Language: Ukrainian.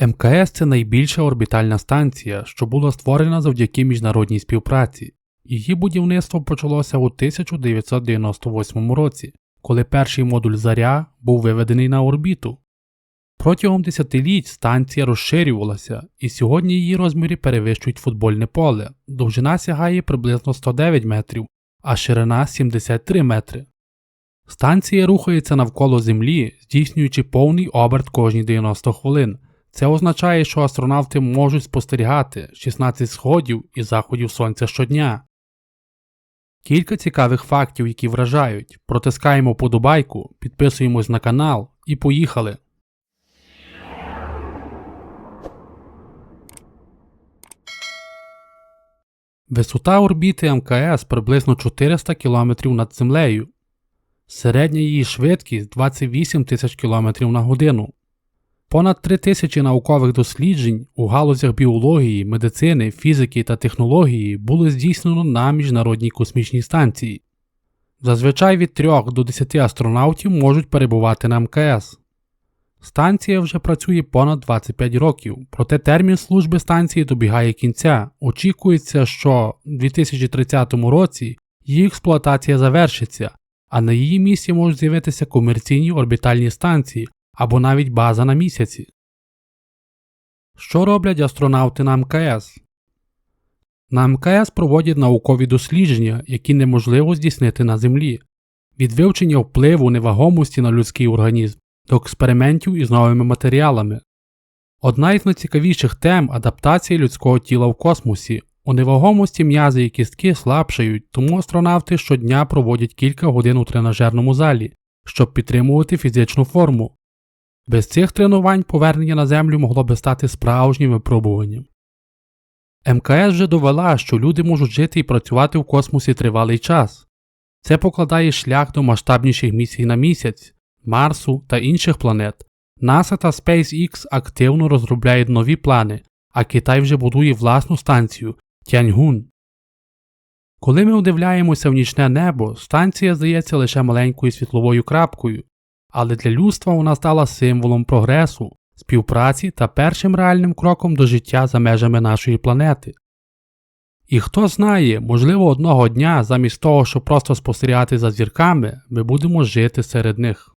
МКС це найбільша орбітальна станція, що була створена завдяки міжнародній співпраці. Її будівництво почалося у 1998 році, коли перший модуль Заря був виведений на орбіту. Протягом десятиліть станція розширювалася, і сьогодні її розміри перевищують футбольне поле. Довжина сягає приблизно 109 метрів, а ширина 73 метри. Станція рухається навколо Землі, здійснюючи повний оберт кожні 90 хвилин. Це означає, що астронавти можуть спостерігати 16 сходів і заходів сонця щодня. Кілька цікавих фактів, які вражають. Протискаємо подобайку, підписуємось на канал і поїхали. Висота орбіти МКС приблизно 400 км над землею. Середня її швидкість 28 тисяч км на годину. Понад 3 тисячі наукових досліджень у галузях біології, медицини, фізики та технології було здійснено на міжнародній космічній станції. Зазвичай від 3 до 10 астронавтів можуть перебувати на МКС. Станція вже працює понад 25 років, проте термін служби станції добігає кінця. Очікується, що у 2030 році її експлуатація завершиться, а на її місці можуть з'явитися комерційні орбітальні станції або навіть база на місяці. Що роблять астронавти на МКС? На МКС проводять наукові дослідження, які неможливо здійснити на Землі, від вивчення впливу невагомості на людський організм до експериментів із новими матеріалами. Одна із найцікавіших тем адаптація людського тіла в космосі. У невагомості м'язи і кістки слабшають, тому астронавти щодня проводять кілька годин у тренажерному залі, щоб підтримувати фізичну форму. Без цих тренувань повернення на Землю могло би стати справжнім випробуванням. МКС вже довела, що люди можуть жити і працювати в космосі тривалий час. Це покладає шлях до масштабніших місій на місяць, Марсу та інших планет. NASA та SpaceX активно розробляють нові плани, а Китай вже будує власну станцію Тяньгун. Коли ми удивляємося в нічне небо, станція здається лише маленькою світловою крапкою, але для людства вона стала символом прогресу, співпраці та першим реальним кроком до життя за межами нашої планети. І хто знає, можливо, одного дня замість того, щоб просто спостерігати за зірками, ми будемо жити серед них.